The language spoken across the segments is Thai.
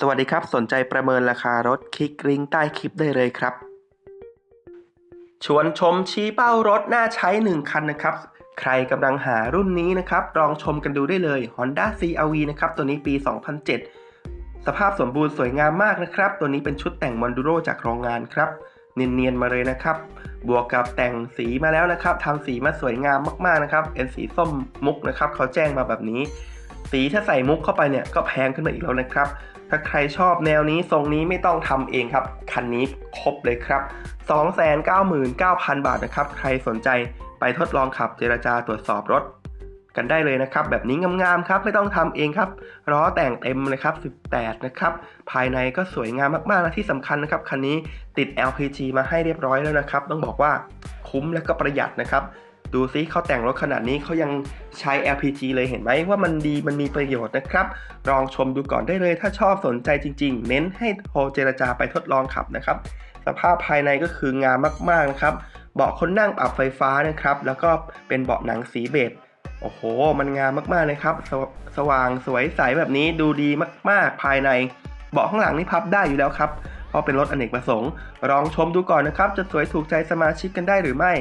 สวัสดีครับ สนใจประเมินราคารถคลิกลิงก์ใต้คลิปได้เลยครับ ชวนชมชี้เป้ารถน่าใช้ 1 คันนะครับ ใครกำลังหารุ่นนี้นะครับ ลองชมกันดูได้เลย Honda CRV นะครับ ตัวนี้ปี 2007 สภาพสมบูรณ์สวยงามมากนะครับ ตัวนี้เป็นชุดแต่งมอนดูโรจากโรงงานครับ เนียนๆมาเลยนะครับ บวกกับแต่งสีมาแล้วนะครับทำสีมาสวยงามมากๆนะครับเป็นสีส้มมุกนะครับเขาแจ้งมาแบบนี้ สีถ้าใส่มุกเข้าไปเนี่ยก็แพงขึ้นมาอีกแล้วนะครับ ถ้าใครชอบแนวนี้ทรงนี้ไม่ต้องทำเองครับ คันนี้ครบเลยครับ 299,000 บาทนะครับ ใครสนใจไปทดลองขับเจรจาตรวจสอบรถกันได้เลยนะครับ แบบนี้งามๆครับไม่ต้องทำเองครับล้อแต่งเต็มเลยครับ 18 นะครับ ภายในก็สวยงามมากๆและที่สำคัญนะครับ คันนี้ติด LPG มาให้เรียบร้อยแล้วนะครับ ต้องบอกว่าคุ้มและก็ประหยัดนะครับ ดูซิเขาแต่งรถขนาดนี้เขายังใช้ LPG เลยเห็นไหมว่ามันดีมันมีประโยชน์นะครับ ลองชมดูก่อนได้เลยถ้าชอบสนใจจริง ๆ เน้นให้โทรเจรจาไปทดลองขับนะครับ สภาพภายในก็คืองามมากๆนะครับ เบาะคนนั่งปรับไฟฟ้านะครับ แล้วก็เป็นเบาะหนังสีเบจโอ้โห มันงามมากๆเลยครับสวสว่างสวยใสแบบนี้ดูดีมากๆภายใน เบาะข้างหลังนี่พับได้อยู่แล้วครับเพราะเป็นรถอเนกประสงค์ลองชมดูก่อนนะครับ จะสวยถูกใจสมาชิกกันได้หรือไม่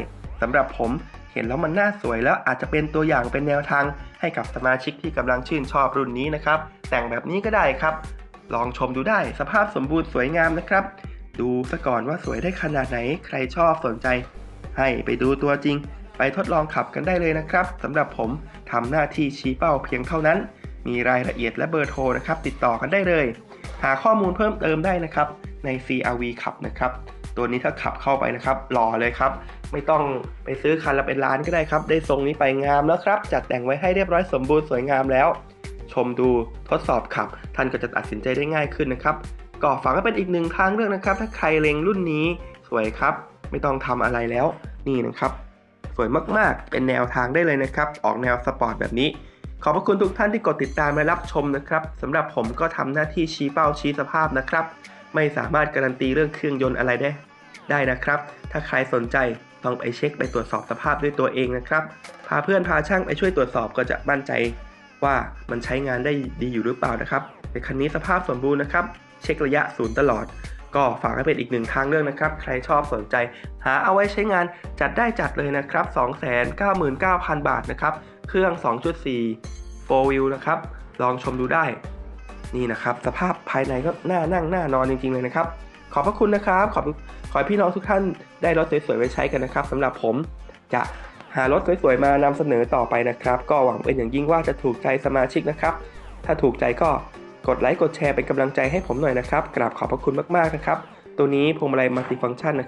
สำหรับผม ห็นแล้วมันน่าสวยแล้วอาจจะเป็นตัวอย่างเป็นแนวทางให้กับสมาชิกที่กำลังชื่นชอบรุ่นนี้นะครับ แต่งแบบนี้ก็ได้ครับ ลองชมดูได้สภาพสมบูรณ์สวยงามนะครับ ดูซะก่อนว่าสวยได้ขนาดไหนใครชอบสนใจ ให้ไปดูตัวจริง ไปทดลองขับกันได้เลยนะครับสำหรับผมทำหน้าที่ชี้เป้าเพียงเท่านั้น มีรายละเอียดและเบอร์โทรนะครับ ติดต่อกันได้เลย หาข้อมูลเพิ่มเติมได้นะครับใน CRV ขับนะครับ ตัวนี้ถ้าขับเข้าไปนะครับหล่อเลยครับ ไม่ต้องไปซื้อคันละเป็นล้านก็ได้ครับ ได้ทรงนี้ไปงามแล้วครับ จัดแต่งไว้ให้เรียบร้อยสมบูรณ์สวยงามแล้ว ชมดูทดสอบขับ ท่านก็จะตัดสินใจได้ง่ายขึ้นนะครับก็ฝากไว้เป็นอีกหนึ่งทางเลือกนะครับ ถ้าใครเล็งรุ่นนี้สวยครับ ไม่ต้องทำอะไรแล้ว นี่นะครับ สวยมากๆ เป็นแนวทางได้เลยนะครับ ออกแนวสปอร์ตแบบนี้ขอบพระคุณทุกท่านที่กดติดตามและรับชมนะครับสำหรับผมก็ทำหน้าที่ชี้เป้าชี้สภาพนะครับ ไม่สามารถการันตีเรื่องเครื่องยนต์อะไรได้ได้นะครับ ถ้าใครสนใจต้องไปเช็คไปตรวจสอบสภาพด้วยตัวเองนะครับ พาเพื่อนพาช่างไปช่วยตรวจสอบก็จะมั่นใจว่ามันใช้งานได้ดีอยู่หรือเปล่านะครับแต่คันนี้สภาพสมบูรณ์นะครับ เช็คระยะศูนย์ตลอด ก็ฝากให้เป็นอีกหนึ่งทางเลือกนะครับ ใครชอบสนใจ หาเอาไว้ใช้งานจัดได้จัดเลยนะครับ 299,000 บาทนะครับ เครื่อง 2.4 4 wheel นะครับ ลองชมดูได้ นี่นะครับ สภาพภายในก็น่านั่งน่านอนจริงๆเลยนะครับ ขอบพระคุณนะครับ ขอบขอให้พี่น้องทุกท่านได้รถสวยๆไว้ใช้กันนะครับสำหรับผมจะหารถสวยๆมานำเสนอต่อไปนะครับ ก็หวังเป็นอย่างยิ่งว่าจะถูกใจสมาชิกนะครับ ถ้าถูกใจก็กดไลค์กดแชร์เป็นกำลังใจให้ผมหน่อยนะครับกราบขอบพระคุณมากๆนะครับ ตัวนี้พวงมาลัยมัลติฟังก์ชันนะครับ